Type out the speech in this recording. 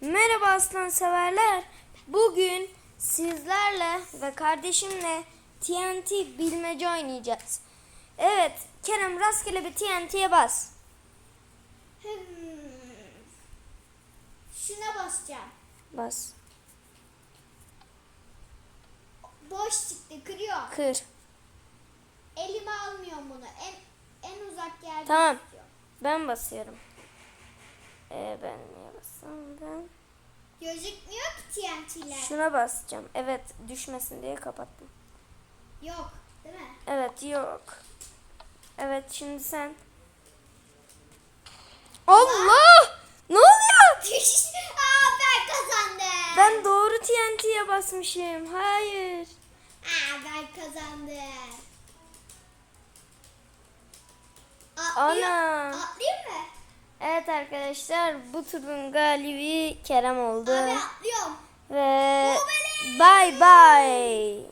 Merhaba aslan severler. Bugün sizlerle ve kardeşimle TNT bilmece oynayacağız. Evet, Kerem rastgele bir TNT'ye bas. Hmm. Şuna basacağım. Bas. Boş çıktı kırıyor. Kır. Elime almıyorum bunu. En en uzak yerde Tamam. tutuyorum. Ben basıyorum. Ee, ben ben? Gözükmüyor ki TNT'ler. Şuna basacağım. Evet, düşmesin diye kapattım. Yok değil mi? Evet, yok. Evet, şimdi sen. Allah! Ne oluyor? Aa ben kazandım. Ben doğru TNT'ye basmışım. Hayır. Aa ben kazandım. Atlayayım, Ana. atlayayım mı? Evet arkadaşlar bu turun galibi Kerem oldu. Abi atlıyorum. Ve bye bye.